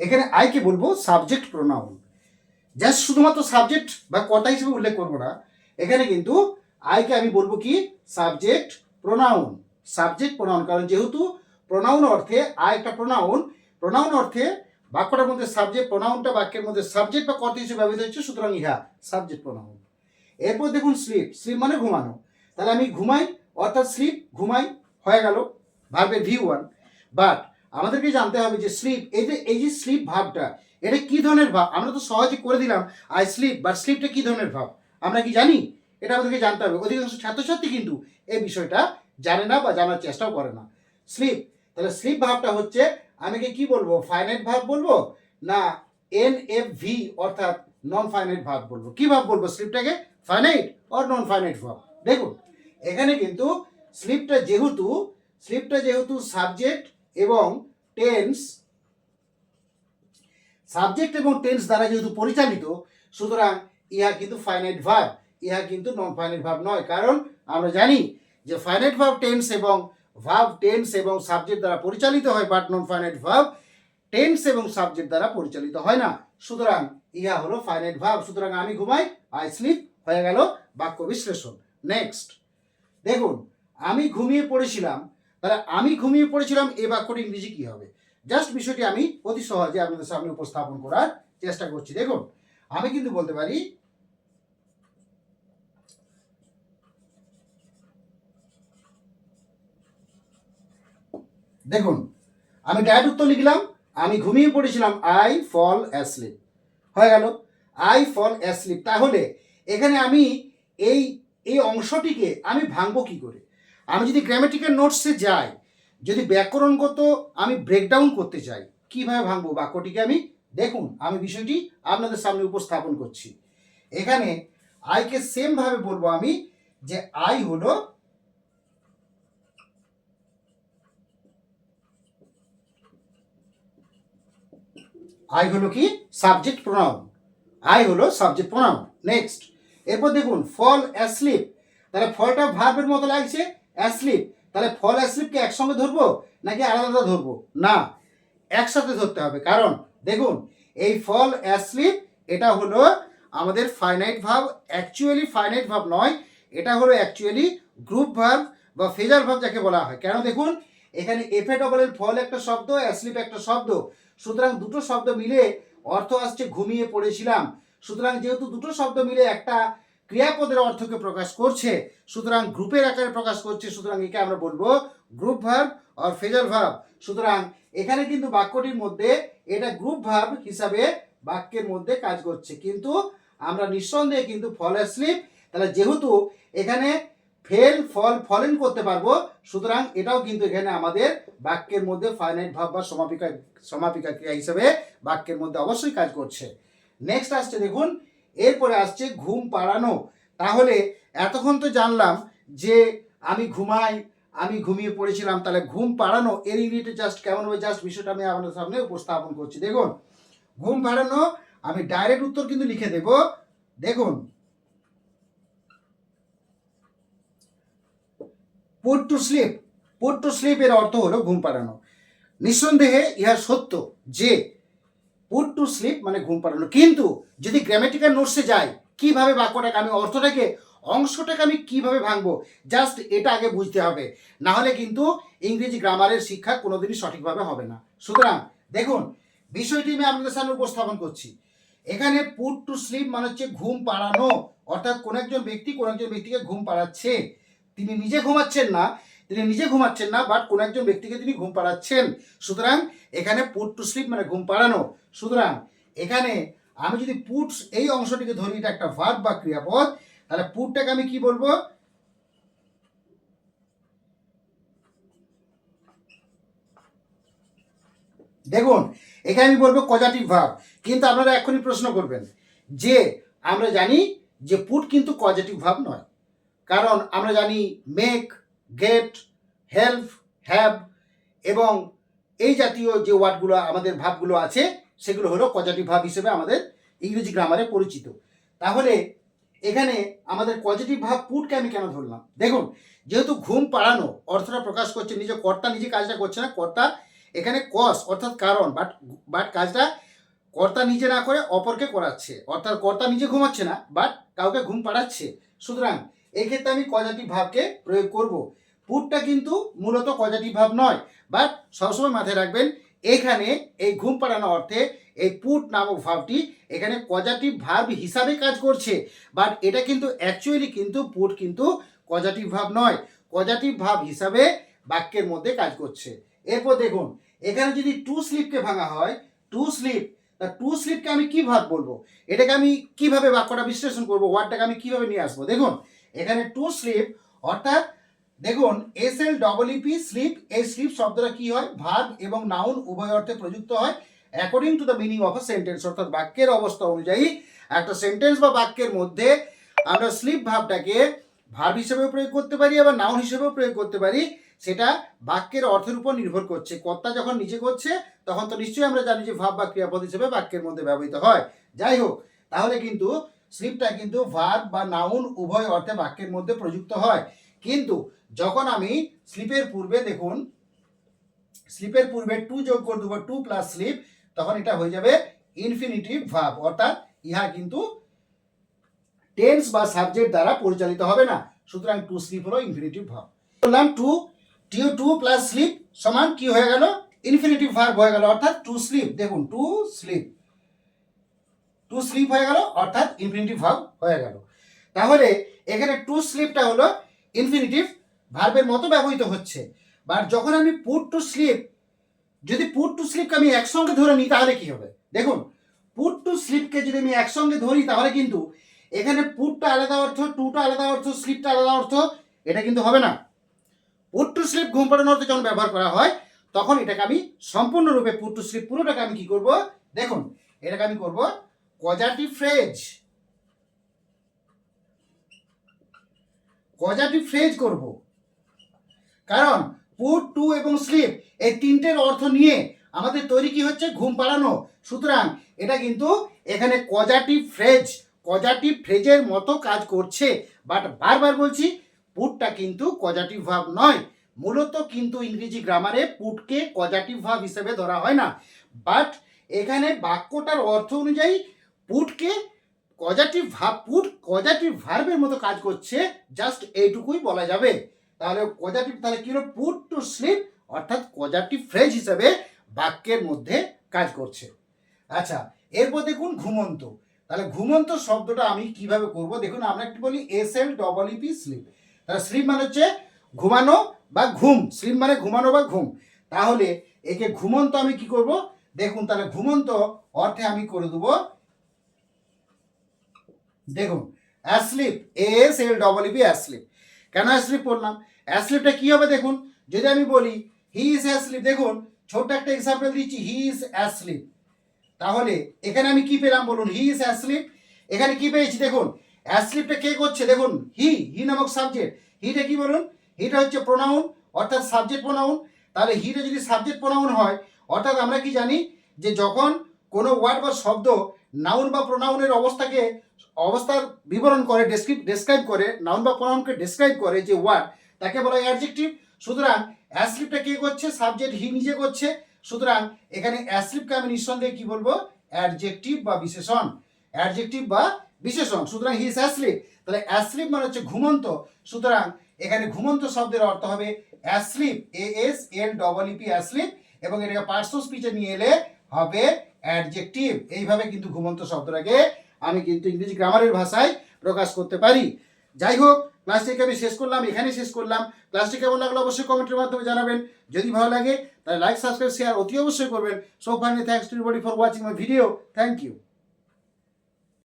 এখানে আইকে বলব সাবজেক্ট প্রোনাউন জাস্ট শুধুমাত্র সাবজেক্ট বা কর্তা হিসেবে উল্লেখ করব না, এখানে কিন্তু আইকে আমি বলব কি? সাবজেক্ট প্রোনাউন সাবজেক্ট প্রোনাউন কারণ যেহেতু প্রোনাউন অর্থে আই একটা প্রোনাউন প্রোনাউন অর্থে বাক্যটার মধ্যে সাবজেক্ট প্রোনাউনটা বাক্যের মধ্যে সাবজেক্ট বা কর্তা হিসেবে ব্যবহৃত হচ্ছে, সুতরাং ইহা সাবজেক্ট প্রোনাউন এরপর দেখুন স্লিপ স্লিপ মানে ঘুমানো। তাহলে আমি ঘুমাই, অর্থাৎ স্লিপ ঘুমাই, হয়ে গেল ভার্বের ভি ওয়ান বাট আমাদেরকে জানতে হবে যে স্লিপ এই যে এই যে স্লিপ ভাবটা, এটা কি ধরনের ভাব? আমরা তো সহজে করে দিলাম আই স্লিপ বা স্লিপটা কি ধরনের ভাব? আমরা কি জানি? এটা আমাদেরকে জানতে হবে। অধিকাংশ ছাত্রছাত্রী কিন্তু এই বিষয়টা জানে না বা জানার চেষ্টাও করে না। স্লিপ তাহলে স্লিপ ভাবটা হচ্ছে, আমি কি বলব? ফাইনাইট ভাব বলব? না এন এফ ভি অর্থাৎ নন ফাইনাইট ভাব বলব। কি ভাব বলব স্লিপটাকে ফাইনাইট অর নন ফাইনাইট ভাব? দেখুন, এখানে কিন্তু স্লিপটা যেহেতু স্লিপটা যেহেতু সাবজেক্ট এবং টেন্স সাবজেক্ট এবং টেন্স দ্বারা যেহেতু পরিচালিত, সুতরাং ইহা কিন্তু ফাইনাইট ভাব ইহা কিন্তু নন ফাইনাইট ভাব নয়। কারণ আমরা জানি যে ফাইনাইট ভাব টেন্স এবং ভাব টেন্স এবং সাবজেক্ট দ্বারা পরিচালিত হয় বাট নন ফাইনাইট ভাব টেন্স এবং সাবজেক্ট দ্বারা পরিচালিত হয় না। সুতরাং ইহা হলো ফাইনাইট ভাব সুতরাং আমি ঘুমাই আই স্লিপ হয়ে গেল বাক্য বিশ্লেষণ। নেক্সট দেখুন, আমি ঘুমিয়ে পড়েছিলাম তাহলে আমি ঘুমিয়ে পড়েছিলাম, এ বাক্যটি ইংরেজি কি হবে? জাস্ট বিষয়টি আমি অতি সহজে আপনাদের সামনে উপস্থাপন করার চেষ্টা করছি। দেখুন, আমি কিন্তু বলতে পারি, দেখুন, আমি ডায়েট উত্তর লিখলাম, আমি ঘুমিয়ে পড়েছিলাম আই ফল অ্যাসলিপ হয়ে গেল আই ফল অ্যাসলিপ তাহলে এখানে আমি এই এই অংশটিকে আমি ভাঙবো কি করে? আমি যদি গ্রামেটিক্যাল নোটসে যাই, যদি ব্যাকরণগত আমি ব্রেকডাউন করতে চাই, কীভাবে ভাঙবো? বাক্যটিকে আমি, দেখুন, আমি বিষয়টি আপনাদের সামনে উপস্থাপন করছি। এখানে আইকে সেমভাবে বলব আমি, যে আই হলো আই হলো কি? সাবজেক্ট প্রোনাউন আই হলো সাবজেক্ট প্রোনাউন নেক্সট এরপর দেখুন ফল অ্যাসলিপ তাহলে ফলটা ভার্বের মতো লাগছে। অ্যাসলিপ। তাহলে ফল অ্যাসলিপকে একসঙ্গে ধরবো নাকি আলাদা আলাদা ধরবো? না, একসাথে ধরতে হবে। কারণ দেখুন, এই ফল অ্যাসলিপ, এটা হলো আমাদের ফাইনাইট ভাব অ্যাকচুয়ালি ফাইনাইট ভাব নয়, এটা হলো অ্যাকচুয়ালি গ্রুপ ভাব বা ফেজার ভাব যাকে বলা হয়। কেন দেখুন, এখানে এফে ডবলের ফল একটা শব্দ, অ্যাসলিপ একটা শব্দ। সুতরাং দুটো শব্দ মিলে অর্থ আসছে, ঘুমিয়ে পড়েছিলাম। সুতরাং যেহেতু দুটো শব্দ মিলে একটা ক্রিয়াপদের অর্থকে প্রকাশ করছে, সুতরাং গ্রুপের আকারে প্রকাশ করছে, সুতরাং একে আমরা বলব গ্রুপ ভার্ব আর ফেজার ভার্ব। সুতরাং এখানে কিন্তু বাক্যটির মধ্যে এটা গ্রুপ ভার্ব হিসাবে বাক্যের মধ্যে কাজ করছে। কিন্তু আমরা নিঃসন্দেহে কিন্তু ফল স্লিপ তাহলে যেহেতু এখানে ফেল ফল ফলেন করতে পারব, সুতরাং এটাও কিন্তু এখানে আমাদের বাক্যের মধ্যে ফাইনাইট ভাব বা সমাপিকা সমাপিকা ক্রিয়া হিসেবে বাক্যের মধ্যে অবশ্যই কাজ করছে। নেক্সট আসছে দেখুন এরপরে আসছে ঘুম পাড়ানো। তাহলে এতক্ষণ তো জানলাম যে আমি ঘুমাই, আমি ঘুমিয়ে পড়েছিলাম, তাহলে ঘুম পাড়ানো এর ইংরেজিতে জাস্ট কেমন হবে জাস্ট বিষয়টা আমি আপনাদের সামনে উপস্থাপন করছি। দেখুন, ঘুম পাড়ানো, আমি ডাইরেক্ট উত্তর কিন্তু লিখে দেব। দেখুন। Put to sleep put to sleep এর অর্থ হলো ঘুম পাড়ানো। নিঃসন্দেহে ইহা সত্য যে পুট টু স্লিপ মানে ঘুম পাড়ানো। কিন্তু যদি গ্রামেটিক্যাল নোটসে যাই, কীভাবে বাক্যটাকে আমি অর্থটাকে, অংশটাকে আমি কীভাবে ভাঙবো জাস্ট এটা আগে বুঝতে হবে। না হলে কিন্তু ইংরেজি গ্রামারের শিক্ষা কোনোদিনই সঠিকভাবে হবে না। সুতরাং দেখুন, বিষয়টি আমি আপনাদের সামনে উপস্থাপন করছি। এখানে পুট টু স্লিপ মানে হচ্ছে ঘুম পাড়ানো। অর্থাৎ কোন একজন ব্যক্তি কোন একজন ব্যক্তিকে ঘুম পাড়াচ্ছে। তিনি নিজে ঘুমাচ্ছেন না তিনি নিজে ঘুমাচ্ছেন না বাট কোন একজন ব্যক্তিকে তিনি ঘুম পাড়াচ্ছেন। সুতরাং এখানে পুট টু স্লিপ মানে ঘুম পাড়ানো। সুতরাং এখানে আমি যদি পুট এই অংশটিকে ধরি, এটা একটা ভার্ব বা ক্রিয়াপদ, তাহলে পুটটাকে আমি কি বলব? দেখুন, এখানে আমি বলব কজাটিভ ভাব কিন্তু আপনারা এখনই প্রশ্ন করবেন যে আমরা জানি যে পুট কিন্তু কজাটিভ ভাব নয়। কারণ আমরা জানি মেক গেট হেল্প হ্যাভ এবং এই জাতীয় যে ওয়ার্ডগুলো, আমাদের ভাবগুলো আছে, সেগুলো হলো কজাটিভ ভাব হিসেবে আমাদের ইংরেজি গ্রামারে পরিচিত। তাহলে এখানে আমাদের পজিটিভ ভাব পুটকে আমি কেন ধরলাম? দেখুন, যেহেতু ঘুম পাড়ানো, অর্থটা প্রকাশ করছে, নিজে কর্তা নিজে কাজটা করছে না, কর্তা এখানে কস অর্থাৎ কারণ বাট বাট কাজটা কর্তা নিজে না করে, অপরকে করাচ্ছে। অর্থাৎ কর্তা নিজে ঘুমাচ্ছে না বাট কাউকে ঘুম পাড়াচ্ছে। সুতরাং, এই ক্ষেত্রে আমি কজাটিভ ভাবকে প্রয়োগ করব। পুটটা কিন্তু মূলত কজাটিভ ভাব নয়। বাট সবসময় মাথায় রাখবেন, এখানে এই ঘুম পাড়ানো অর্থে এই পুট নামক ভাবটি এখানে কজাটিভ ভাব হিসাবে কাজ করছে। বাট এটা কিন্তু অ্যাকচুয়ালি কিন্তু পুট কিন্তু কজাটিভ ভাব নয়। কজাটিভ ভাব হিসাবে বাক্যের মধ্যে কাজ করছে। এরপর দেখুন, এখানে যদি টু স্লিপকে ভাঙা হয় টু স্লিপ তা টু স্লিপকে আমি কি ভাব বলব? এটাকে আমি কীভাবে বাক্যটা বিশ্লেষণ করব? ওয়ার্ডটাকে আমি কীভাবে নিয়ে আসব? দেখুন, এখানে টু স্লিপ অর্থাৎ দেখুন S L double E P sleep, এই স্লিপ শব্দটা কি হয়? ভাগ এবং নাউন উভয় অর্থে প্রযুক্ত হয় according to the meaning of a sentence অর্থাৎ বাক্যের অবস্থা অনুযায়ী একটা সেন্টেন্স বা বাক্যের মধ্যে আমরা স্লিপ ভাবটাকে ভার্ব হিসেবেও প্রয়োগ করতে পারি, আবার নাউন হিসেবেও প্রয়োগ করতে পারি। সেটা বাক্যের অর্থের উপর নির্ভর করছে। কর্তা যখন নিজে করছে, তখন তো নিশ্চয়ই আমরা জানি যে ভাব বা ক্রিয়াপদ হিসেবে বাক্যের মধ্যে ব্যবহৃত হয়। যাই হোক, তাহলে কিন্তু স্লিপটা কিন্তু ভার্ব বা নাউন উভয় অর্থে বাক্যের মধ্যে প্রযুক্ত হয়। কিন্তু যখন আমি স্লিপের পূর্বে দেখুন, স্লিপের পূর্বে টু যোগ করে দেবো টু প্লাস স্লিপ তখন এটা হয়ে যাবে ইনফিনিটিভ ভাব অর্থাৎ ইহা কিন্তু টেন্স বা সাবজেক্ট দ্বারা পরিচালিত হবে না। সুতরাং টু স্লিপ হলো ইনফিনিটিভ ভাব বললাম টু টিউ টু প্লাস স্লিপ সমান কি হয়ে গেল? ইনফিনিটিভ ভার্ব হয়ে গেল, অর্থাৎ টু স্লিপ দেখুন টু স্লিপ টু স্লিপ হয়ে গেল, অর্থাৎ ইনফিনিটিভ ভার্ব হয়ে গেল। তাহলে এখানে টু স্লিপটা হলো ইনফিনিটিভ ভার্বের মতো ব্যবহৃত হচ্ছে। বাট যখন আমি পুট টু স্লিপ যদি পুট টু স্লিপকে আমি একসঙ্গে ধরে নিই, তাহলে কি হবে? দেখুন পুট টু স্লিপকে যদি আমি একসঙ্গে ধরি, তাহলে কিন্তু এখানে পুটটা আলাদা অর্থ টুটা আলাদা অর্থ স্লিপটা আলাদা অর্থ, এটা কিন্তু হবে না। পুট টু স্লিপ ঘুম পাড়ানোর অর্থে যখন ব্যবহার করা হয়, তখন এটাকে আমি সম্পূর্ণরূপে পুট টু স্লিপ পুরোটাকে আমি কি করব? দেখুন, এটাকে আমি করব কজাটি ফ্রেজ কজাটিভ ফ্রেজ করব। কারণ পুট, টু এবং স্লিপ এই তিনটের অর্থ নিয়ে আমাদের তৈরি কি হচ্ছে? ঘুম পাড়ানো। সুতরাং এটা কিন্তু এখানে কজাটিভ ফ্রেজ কজাটিভ ফ্রেজের মতো কাজ করছে। বাট বারবার বলছি, পুটটা কিন্তু কজাটিভ ভাব নয়। মূলত কিন্তু ইংরেজি গ্রামারে পুটকে কজাটিভ ভাব হিসেবে ধরা হয় না। বাট এখানে বাক্যটার অর্থ অনুযায়ী পুটকে কজাটিভ ভাব পুট কজাটিভ ভার্বের মতো কাজ করছে জাস্ট এইটুকুই বলা যাবে। তাহলে কজাটিভ তাহলে কি হলো? পুট টু স্লিপ অর্থাৎ কজাটিভ ফ্রেজ হিসেবে বাক্যের মধ্যে কাজ করছে। আচ্ছা এরপর দেখুন ঘুমন্ত। তাহলে ঘুমন্ত শব্দটা আমি কীভাবে করব? দেখুন, আমরা একটু বলি S L double E P sleep তাহলে স্লিপ মানে হচ্ছে ঘুমানো বা ঘুম। স্লিপ মানে ঘুমানো বা ঘুম। তাহলে একে ঘুমন্ত আমি কি করব? দেখুন, তাহলে ঘুমন্ত অর্থে আমি করে দেবো দেখুন asleep S L double E P asleep কেন অ্যাসলিপ করলাম অ্যাসলিপটা কী হবে দেখুন? যদি আমি বলি হি ইজ অ্যাসলিপ দেখুন, ছোট্ট একটা এক্সাম্পল দিচ্ছি হি ইজ অ্যাসলিপ তাহলে এখানে আমি কি পেলাম বলুন? হি ইজ অ্যাসলিপ এখানে কি পেয়েছি দেখুন? অ্যাসলিপটা কে করছে? দেখুন হি হি নামক সাবজেক্ট হিটা কি বলুন? হিটা হচ্ছে প্রোনাউন অর্থাৎ সাবজেক্ট প্রোনাউন তাহলে হিটা যদি সাবজেক্ট প্রোনাউন হয়, অর্থাৎ আমরা কি জানি যে যখন কোনো ওয়ার্ড বা শব্দ নাউন বা প্রোনাউনের অবস্থাকে, অবস্থার বিবরণ করে ডেসক্রিপ ডেসক্রাইব করে, নাউন বা প্রোনাউনকে ডেসক্রাইব করে যে ওয়ার্ড তাকে বলা হয় অ্যাডজেক্টিভ সুতরাং অ্যাসলিপটা কে করছে? সাবজেক্ট হি নিজে করছে। সুতরাং এখানে অ্যাসলিপকে আমি নিঃসন্দেহে কি বলব? অ্যাডজেক্টিভ বা বিশেষণ। অ্যাডজেক্টিভ বা বিশেষণ। সুতরাং হি ইজ অ্যাসলিপ তাহলে অ্যাসলিপ মানে হচ্ছে ঘুমন্ত। সুতরাং এখানে ঘুমন্ত শব্দের অর্থ হবে asleep A S L double E P asleep এবং এটাকে পার্সো স্পিচে নিয়ে এলে হবে অ্যাডজেক্টিভ এইভাবে কিন্তু ঘুমন্ত শব্দটাকে আমি কিন্তু ইংরেজি গ্রামারের ভাষায় প্রকাশ করতে পারি। যাই হোক ক্লাসটিকে আমি শেষ করলাম, এখানে শেষ করলাম। ক্লাসটি কেমন লাগল অবশ্যই কমেন্টের মাধ্যমে জানাবেন। যদি ভালো লাগে, তাহলে লাইক সাবস্ক্রাইব শেয়ার অতি অবশ্যই করবেন। So finally thanks to body for watching my video thank you